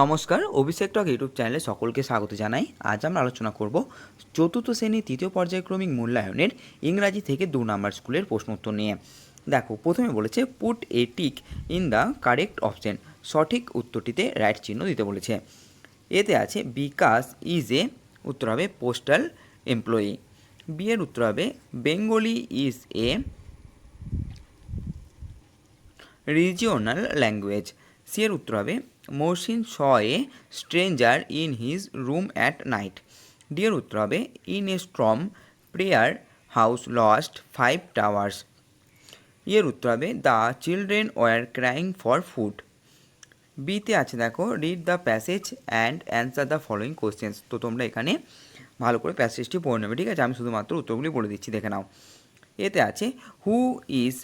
নমস্কার অভিষেক টক ইউটিউব চ্যানেলে সকলকে স্বাগত জানাই আজ আমরা আলোচনা করব চতুর্থ শ্রেণী তৃতীয় পর্যায়ক্রমিক মূল্যায়নের ইংরাজি থেকে দু নম্বর স্কুলের প্রশ্নোত্তর নিয়ে দেখো প্রথমে বলেছে put a tick in the correct option সঠিক উত্তরটিতে রাইট চিহ্ন দিতে বলেছে এতে আছে বিকাশ ইজ এ উত্তর হবে পোস্টাল এমপ্লয়ি বি এর উত্তর হবে Bengali is a regional language C এর উত্তর হবে Mosin saw a stranger in his room at night D এর উত্তর হবে in a storm prayer house lost five towers এর উত্তর হবে the children were crying for food বিতে আছে দেখো read the passage and answer the following questions তো তোমরা এখানে ভালো করে প্যাসেজটি পড়ে নেবে ঠিক আছে আমি শুধুমাত্র উত্তরগুলি বলে দিচ্ছি দেখে নাও এতে আছে who is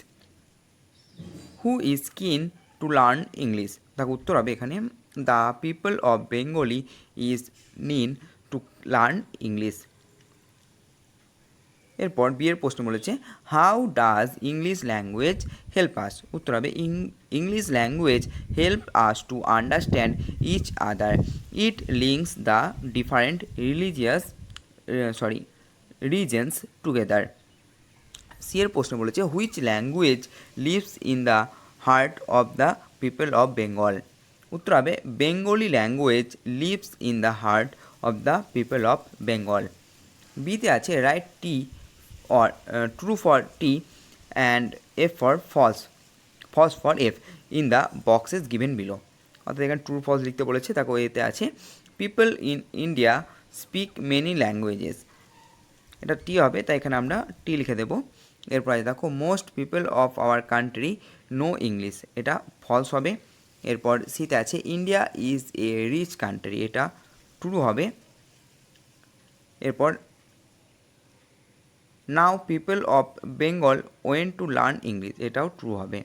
who is keen to learn English তার উত্তর হবে এখানে the people of Bengali is keen to learn English এরপর বিয়ের প্রশ্ন বলেছে how does English language help us উত্তর হবে English language help us to understand each other it links the different religious sorry regions together C এর প্রশ্ন বলেছে which language lives in the heart of the people of Bengal উত্তর হবে Bengali language lives in the heart of the people of Bengal বিতে আছে write T or true for T and F for false false for F in the boxes given below অর্থাৎ এখানে true false লিখতে বলেছে তাকে এতে আছে people in India speak many languages এটা টি হবে তাই এখানে আমরা টি লিখে দেবো এরপর আছে দেখো most people of our country know English এটা ফলস হবে এরপর সিতে আছে India is a rich country এটা ট্রু হবে এরপর now people of Bengal want to learn English এটাও ট্রু হবে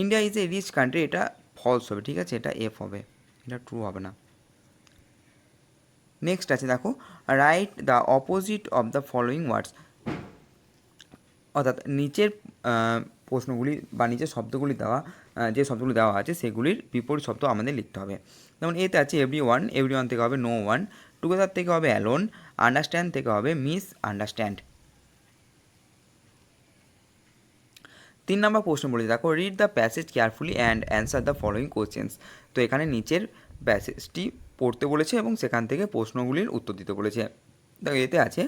India is a rich country এটা ফলস হবে ঠিক আছে এটা এফ হবে এটা ট্রু হবে না নেক্সট আছে দেখো write the opposite of the following words অর্থাৎ নিচের প্রশ্নগুলি বা নিচের শব্দগুলি দেওয়া যে শব্দগুলি দেওয়া আছে সেগুলির বিপরীত শব্দ আমাদের লিখতে হবে যেমন এতে আছে এভরি ওয়ান এভরি ওয়ান থেকে হবে নো ওয়ান টুগেদার থেকে হবে অ্যালোন আন্ডারস্ট্যান্ড থেকে হবে মিস আন্ডারস্ট্যান্ড তিন নম্বর প্রশ্ন বলেছে দেখো read the passage carefully and answer the following questions তো এখানে নিচের প্যাসেজটি পড়তে বলেছে এবং সেখান থেকে প্রশ্নগুলির উত্তর দিতে বলেছে দেখো এতে আছে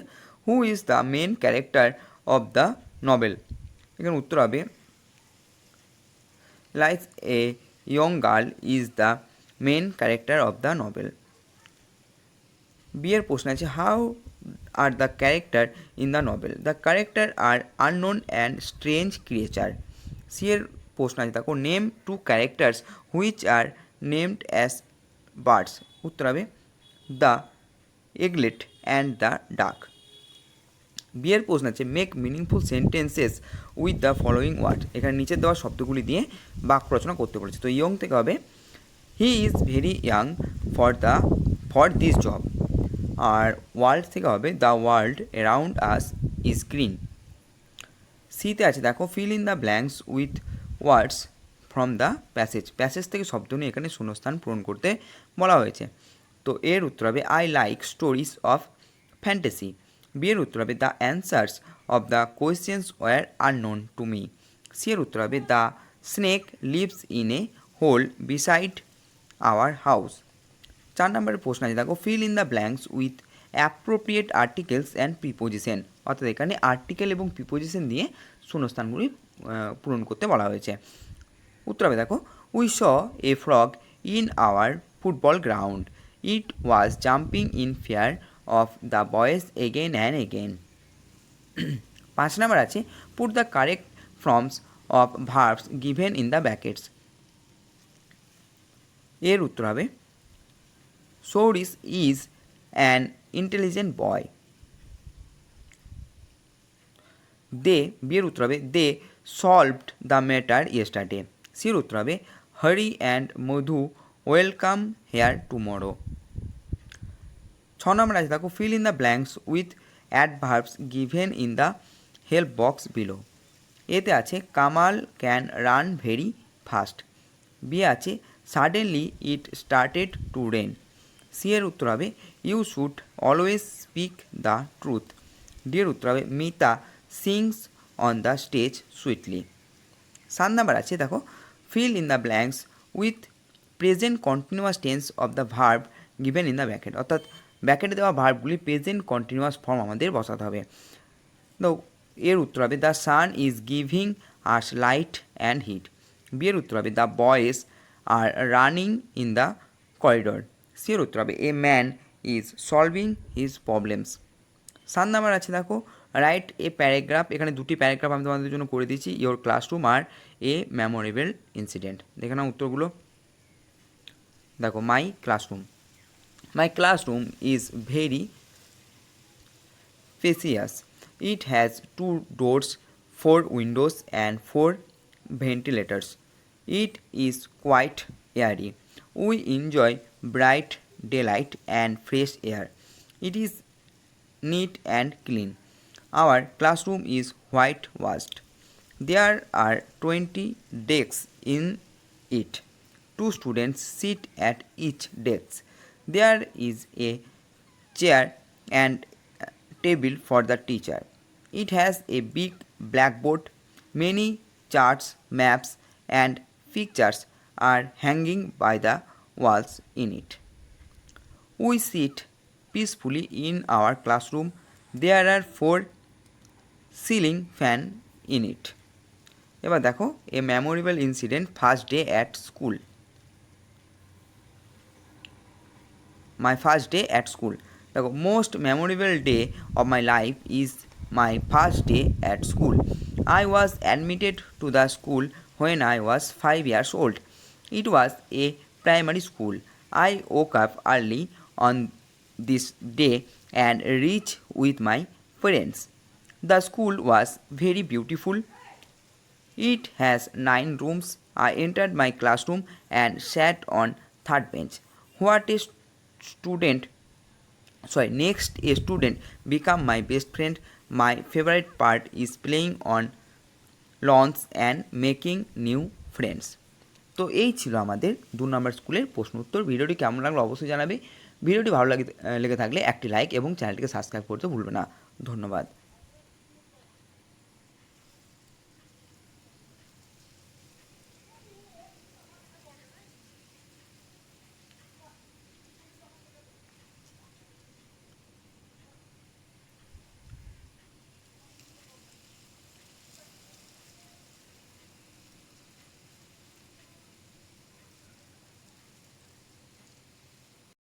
who is the main character of the novel এখানে উত্তর হবে life a young girl is the main character of the novel বিয়ের প্রশ্ন আছে how are the character in the novel the character are unknown and strange creature সিয়ের প্রশ্ন আছে দেখো name two characters which are named as birds উত্তর হবে the এগলেট and the ডাক বিয়ের প্রশ্ন আছে make meaningful sentences with the following word এখানে নিচে দেওয়া শব্দগুলি দিয়ে বাক্য রচনা করতে পারছে তো ইয়ং থেকে হবে he is very young for the for this job R world থেকে হবে the world around us is green সিতে আছে দেখো fill in the blanks with words from the passage passage থেকে শব্দ নিয়ে এখানে শূন্যস্থান পূরণ করতে বলা হয়েছে তো এর উত্তর হবে I like stories of fantasy বিয়ের উত্তর হবে the answers of the questions were are known to me এর উত্তর হবে the snake lives in a hole beside our house চার নম্বরের প্রশ্ন আছে দেখো fill in the blanks with appropriate articles and preposition অর্থাৎ এখানে আর্টিকেল এবং প্রিপোজিশন দিয়ে শূন্যস্থানগুলি পূরণ করতে বলা হয়েছে উত্তর হবে দেখো we saw a frog in our football ground it was jumping in fear of the boys again and again পাঁচ নাম্বার আছে put the correct forms of verbs given in the brackets এর উত্তর হবে Sourish is an intelligent boy they বিয়ের উত্তর হবে they solved the matter yesterday সির উত্তর হবে Hari and Madhu welcome here tomorrow ছ নম্বর আছে দেখো fill in the blanks with adverbs given in the help box below এতে আছে Kamal can run very fast B আছে suddenly it started to rain C এর উত্তর হবে you should always speak the truth D এর উত্তর হবে Mita sings on the stage sweetly সাত নাম্বার আছে দেখো fill in the blanks with present continuous tense of the verb given in the bracket অর্থাৎ ব্যাকেটে দেওয়া ভার্বগুলি প্রেজেন্ট কন্টিনিউয়াস ফর্ম আমাদের বসাতে হবে তো এর উত্তর হবে the sun is giving us light and heat বিয়ের উত্তর হবে the boys are running in the corridor C এর উত্তর হবে a man is solving his problems San number আছে দেখো রাইট এ প্যারাগ্রাফ এখানে দুটি প্যারাগ্রাফ আমি তোমাদের জন্য করে দিয়েছি your classroom R a memorable incident দেখে না উত্তরগুলো দেখো my classroom My classroom is very spacious. It has two doors, four windows, and four ventilators. It is quite airy. We enjoy bright daylight and fresh air. It is neat and clean. Our classroom is whitewashed. There are 20 desks in it. Two students sit at each desk. there is a chair and table for the teacher. It has a big blackboard. Many charts, maps, and pictures are hanging by the walls in it. We sit peacefully in our classroom. There are four ceiling fan in it. এবার দেখো a memorable incident first day at school my first day at school. The most memorable day of my life is my first day at school. I was admitted to the school when I was 5 years old. It was a primary school. I woke up early on this day and reached with my parents. The school was very beautiful. It has 9 rooms. I entered my classroom and sat on third bench. What a student sorry next a student become my best friend my favorite part is playing on lawns and making new friends তো এই ছিল আমাদের দু নম্বর স্কুলের প্রশ্ন উত্তর ভিডিওটি কেমন লাগলো অবশ্যই জানাবে ভিডিওটি ভালো লাগে লেগে থাকলে একটি লাইক এবং চ্যানেলটিকে সাবস্ক্রাইব করতে ভুলবে না ধন্যবাদ